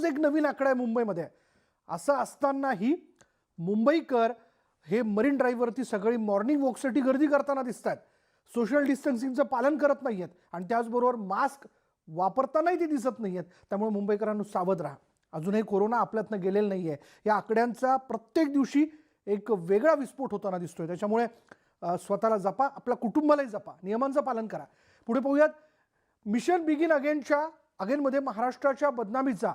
रोज एक नवीन आकडा आहे मुंबईमध्ये. असं असतानाही मुंबईकर हे मरीन ड्राईव्हवरती सगळी मॉर्निंग वॉकसाठी गर्दी करताना दिसत आहेत सोशल डिस्टन्सिंगचं पालन करत नाही आहेत आणि त्याचबरोबर मास्क वापरतानाही ते दिसत नाही आहेत त्यामुळे मुंबईकरांनो सावध राहा. अजूनही कोरोना आपल्यातनं गेलेला नाही आहे या आकड्यांचा प्रत्येक दिवशी एक वेगळा विस्फोट होताना दिसतोय. त्याच्यामुळे स्वतःला जपा आपल्या कुटुंबालाही जपा. नियमांचं पालन करा. पुढे पाहूयात. मिशन बिगिन अगेनच्या अगेनमध्ये महाराष्ट्राच्या बदनामीचा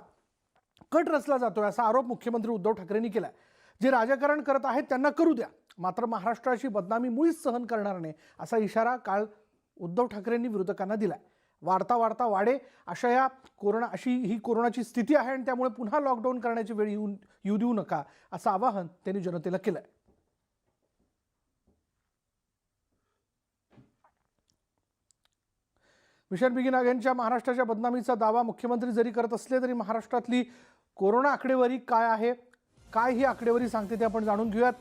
कट रचला जातोय असा आरोप मुख्यमंत्री उद्धव ठाकरेंनी केला जे राजकारण करत आहेत त्यांना करू द्या. मात्र महाराष्ट्राची बदनामी मुळीच सहन करणार नाही असा इशारा काल उद्धव ठाकरेंनी विरोधकांना दिला वाढता वाढता वाढे अशा या कोरोना अशी ही कोरोनाची स्थिती आहे आणि त्यामुळे पुन्हा लॉकडाऊन करण्याची वेळ येऊन येऊ देऊ नका असं आवाहन त्यांनी जनतेला केलं आहे मिशन बिगिन अगेनच्या महाराष्ट्राच्या बदनामीचा दावा मुख्यमंत्री जरी करत असले तरी महाराष्ट्रातली कोरोना आकडेवारी काय आहे? काय ही आकडेवारी सांगते ते आपण जाणून घेऊयात.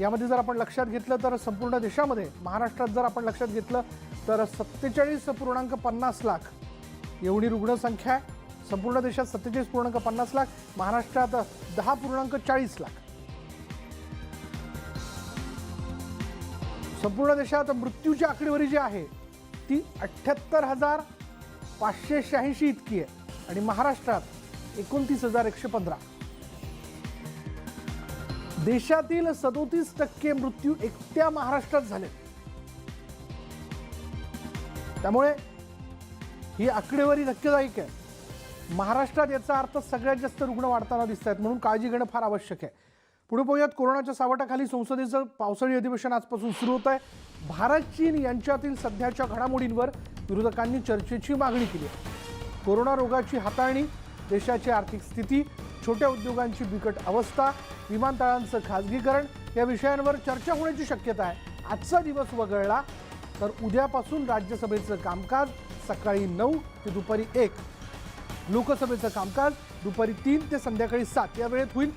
यामध्ये जर आपण लक्षात घेतलं तर संपूर्ण देशामध्ये महाराष्ट्रात जर आपण लक्षात घेतलं तर सत्तेचाळीस पूर्णांक पन्नास लाख एवढी रुग्णसंख्या आहे. संपूर्ण देशात सत्तेचाळीस पूर्णांक पन्नास लाख महाराष्ट्रात दहा पूर्णांक चाळीस लाख. संपूर्ण देशात मृत्यूची आकडेवारी जी आहे ती अठ्ठ्याहत्तर हजार पाचशे शहाऐंशी इतकी आहे. आणि महाराष्ट्रात एकोणतीस हजार एकशे पंधरा. देशातील सदोतीस टक्के मृत्यू एकट्या महाराष्ट्रात झाले. त्यामुळे ही आकडेवारी धक्केदायक आहे. महाराष्ट्रात याचा अर्थ सगळ्यात जास्त रुग्ण वाढताना दिसत आहेत म्हणून काळजी घेणं फार आवश्यक आहे. पुढे पाहूयात कोरोनाच्या सावटाखाली संसदेचं पावसाळी अधिवेशन आजपासून सुरू होत आहे. भारत चीन यांच्यातील सध्याच्या घडामोडींवर विरोधकांनी चर्चेची मागणी केली आहे. कोरोना रोगाची हाताळणी देशाची आर्थिक स्थिती छोट्या उद्योगांची बिकट अवस्था विमानतळांचं खाजगीकरण या विषयांवर चर्चा होण्याची शक्यता आहे. आजचा दिवस वगळला तर उद्यापासून राज्यसभेचं कामकाज सकाळी नऊ ते दुपारी एक. लोकसभेचं कामकाज दुपारी तीन ते संध्याकाळी सात या वेळेत होईल.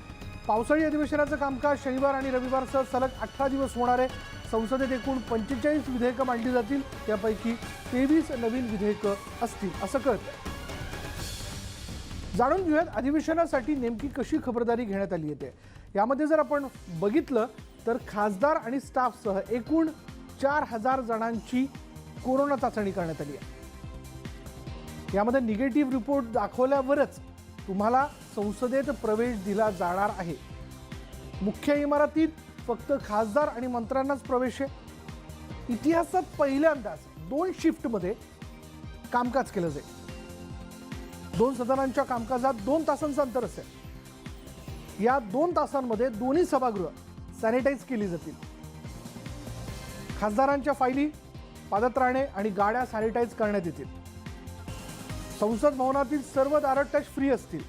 पावसाळी अधिवेशनाचं कामकाज शनिवार आणि रविवारसह सलग अठरा दिवस होणार आहे. संसदेत एकूण पंचेचाळीस विधेयकं मांडली जातील. त्यापैकी तेवीस नवीन विधेयकं असतील असं कळतं जाणून घेऊयात अधिवेशनासाठी नेमकी कशी खबरदारी घेण्यात आली येते यामध्ये जर आपण बघितलं तर खासदार आणि स्टाफसह एकूण चार हजार जणांची कोरोना चाचणी करण्यात आली आहे. यामध्ये निगेटिव्ह रिपोर्ट दाखवल्यावरच तुम्हाला संसदेत प्रवेश दिला जाणार आहे. मुख्य इमारतीत फक्त खासदार आणि मंत्र्यांनाच प्रवेश आहे. इतिहासात पहिल्यांदाच दोन शिफ्टमध्ये कामकाज केलं जाईल. दोन सदनांच्या कामकाजात दोन तासांचं अंतर असेल. या दोन तासांमध्ये दोन्ही सभागृह सॅनिटाईज केली जातील. खासदारांच्या फायली पादत्राणे आणि गाड्या सॅनिटाईज करण्यात येतील. संसद भवनातील सर्व दारं टच फ्री असतील.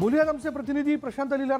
बोलूयात आमचे प्रतिनिधी प्रशांत लीला